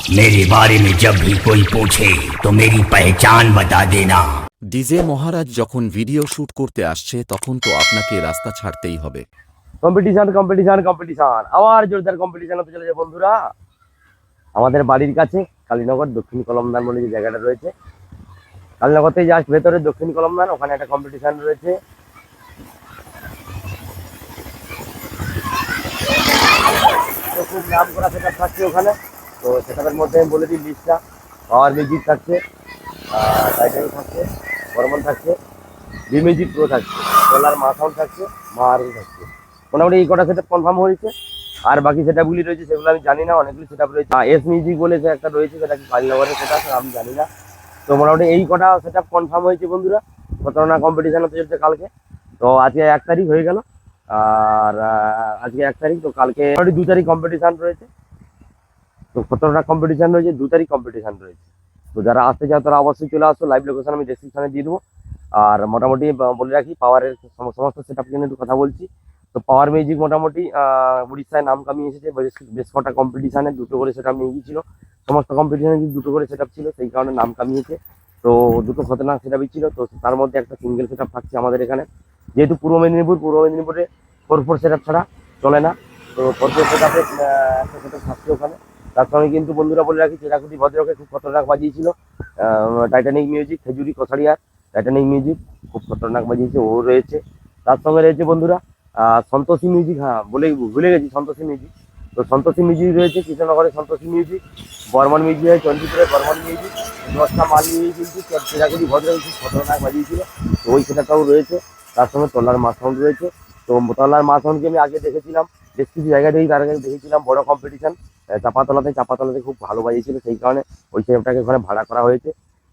मेरे बारे में जब भी कोई पूछे तो मेरी पहचान बता देना ডিজে মহারাজ যখন ভিডিও শুট করতে আসছে তখন তো আপনাকে রাস্তা ছাড়তেই হবে কম্পিটিশন কম্পিটিশন কম্পিটিশন আবার জোরদার কম্পিটিশন হতে চলেছে বন্ধুরা আমাদের বাড়ির কাছে কালীনগর দক্ষিণ কলমদান বলে যে জায়গাটা রয়েছে কালীনগর থেকে জাস্ট ভেতরে দক্ষিণ কলমদান ওখানে একটা কম্পিটিশন রয়েছে তো খুব নাম করা সেটা থাকছে ওখানে তো সেটার মধ্যে আমি বলে দিই লিস্টটা। পাওয়ার মিউজিক থাকছে টাইটানি থাকছে, বর্মন থাকছে বিমিউজিক প্রো থাকছে সোলার মা সাউন্ড থাকছে, মা আরও থাকছে। মোটামুটি এই কটা সেটা কনফার্ম হয়েছে। আর বাকি সেটাগুলি রয়েছে, সেগুলো আমি জানি না, অনেকগুলি সেটা রয়েছে। এস মিউজিক বলে যে একটা রয়েছে, সেটা কি কালীনগরের সেটা আমি জানি না। তো মোটামুটি এই কটা সেটা কনফার্ম হয়েছে বন্ধুরা। না কম্পিটিশন হতে চলছে কালকে। তো আজকে এক তারিখ হয়ে গেল। আর আজকে এক তারিখ, তো কালকে মোটামুটি দু তারিখ কম্পিটিশন রয়েছে। তো কতটা কম্পিটিশন রয়েছে? দু তারিখ কম্পিটিশন রয়েছে। তো যারা আসতে চাও, তারা অবশ্যই চলে আসো। লাইভ লোকেশন আমি ডেসক্রিপশনে দিয়ে দেবো। আর মোটামুটি বলে রাখি পাওয়ারের সম- সমস্ত সেট আপ নিয়ে একটু কথা বলছি। তো পাওয়ার মিউজিক মোটামুটি উড়িষ্যায় নাম কামিয়ে এসেছে। বেশ কটা কম্পিটিশানে দুটো করে সেট আপ নিয়ে গিয়েছিল। সমস্ত কম্পিটিশনে দুটো করে সেট ছিল, সেই কারণে নাম কামিয়েছে। তো দুটো খতরনাক সেট আপই ছিল। তো তার মধ্যে একটা সিঙ্গেল সেট আপ থাকছে আমাদের এখানে। যেহেতু পূর্ব মেদিনীপুর, পূর্ব মেদিনীপুরে ফোর ফোর সেট আপ ছাড়া চলে না। তো ফোর ফোর সেট আপে একটা সেট আপ থাকছে ওখানে। তার সঙ্গে কিন্তু বন্ধুরা বলে রাখি, চেরাকুটি ভদ্রকে খুব খতরনাক বাজিয়েছিল। টাইটানিক মিউজিক খেজুরি কছাড়িয়ার টাইটানিক মিউজিক খুব খতরনাক বাজিয়েছে, ও রয়েছে। তার সঙ্গে রয়েছে বন্ধুরা সন্তোষী মিউজিক হ্যাঁ বলে ভুলে গেছি, সন্তোষী মিউজিক তো সন্তোষী মিউজিক রয়েছে, কৃষ্ণনগরে সন্তোষী মিউজিক বর্মন মিউজিক চণ্ডীপুরে বর্মন মিউজিক দশটা মাল কিন্তু চেরাকুটি ভদ্র খুব খতরনাক বাজিয়েছিল। তো ওই সেটাটাও রয়েছে, তার সঙ্গে তলার মা সাউন্ড রয়েছে। তো তলার মা সাউন্ডকে আমি আগে দেখেছিলাম, বেশ কিছু জায়গা জায়গাতেই তার আগে দেখেছিলাম, বড় কম্পিটিশন চাপাতলাতে চাপাতলাতে খুব ভালো বাজিয়েছিল, সেই কারণে ওই সেটটাকে ওখানে ভাড়া করা হয়েছে।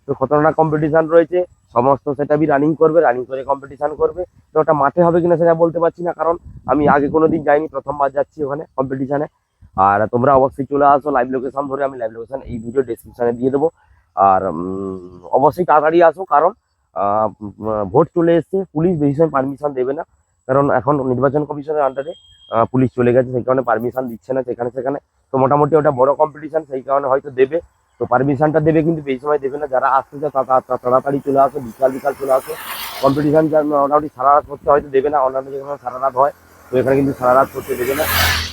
তো খতরনাক কম্পিটিশন রয়েছে, সমস্ত সেটাবি রানিং করবে রানিং করে কম্পিটিশান করবে। তো ওটা মাঠে হবে কিনা সেটা বলতে পারছি না, কারণ আমি আগে কোনো দিন যাইনি, প্রথমবার যাচ্ছি ওখানে কম্পিটিশানে আর তোমরা অবশ্যই চলে আসো লাইভ লোকেশন ধরে, আমি লাইভ লোকেশন এই ভিডিও ডেসক্রিপশনে দিয়ে দেবো। আর অবশ্যই তাড়াতাড়ি আসো, কারণ ভোট চলে এসছে, পুলিশ বেশি সময় পারমিশন দেবে না। কারণ এখন নির্বাচন কমিশনের আন্ডারে পুলিশ চলে গেছে, সেই কারণে পারমিশন দিচ্ছে না, সেখানে সেখানে। তো মোটামুটি ওটা বড় কম্পিটিশন সেই কারণে হয়তো দেবে। তো পারমিশনটা দেবে, কিন্তু বেশি সময় দেবে না। যারা আসতে চায় তাড়াতাড়ি চলে আসো, বিকাল বিকাল চলে আসো। কম্পিটিশন মোটামুটি সারা রাত করতে হয়তো দেবে না। অন্যান্য যেখানে সারা রাত হয়, তো এখানে কিন্তু সারা রাত করতে দেবে না।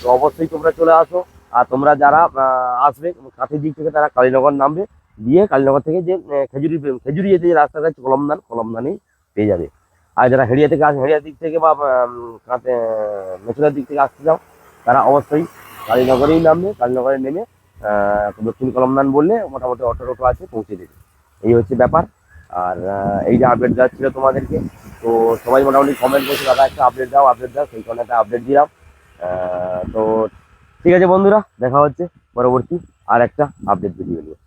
তো অবশ্যই তোমরা চলে আসো। আর তোমরা যারা আসবে, কাছের দিক থেকে তারা কালীনগর নামবে। দিয়ে কালীনগর থেকে যে খেজুরি খেজুরি যেতে যে রাস্তাটা আছে, কলমদান, কলমদানেই পেয়ে যাবে। আর যারা হেড়িয়া থেকে আস হেরিয়ার দিক থেকে বা মেচুরার দিক থেকে আসতে যাও তারা অবশ্যই কালীনগরেই নামবে, কালীনগরে নেমে দক্ষিণ কলমদান বললে মোটামুটি অটো টোটো আছে, পৌঁছে দেবে। এই হচ্ছে ব্যাপার। আর এই যে আপডেট দেওয়া ছিল তোমাদেরকে, তো সবাই মোটামুটি কমেন্ট করছে, দাদা, একটা আপডেট দাও আপডেট দাও, সেই কারণে একটা আপডেট দিলাম। তো ঠিক আছে বন্ধুরা, দেখা হচ্ছে পরবর্তী আর একটা আপডেট ভিডিও নিয়ে।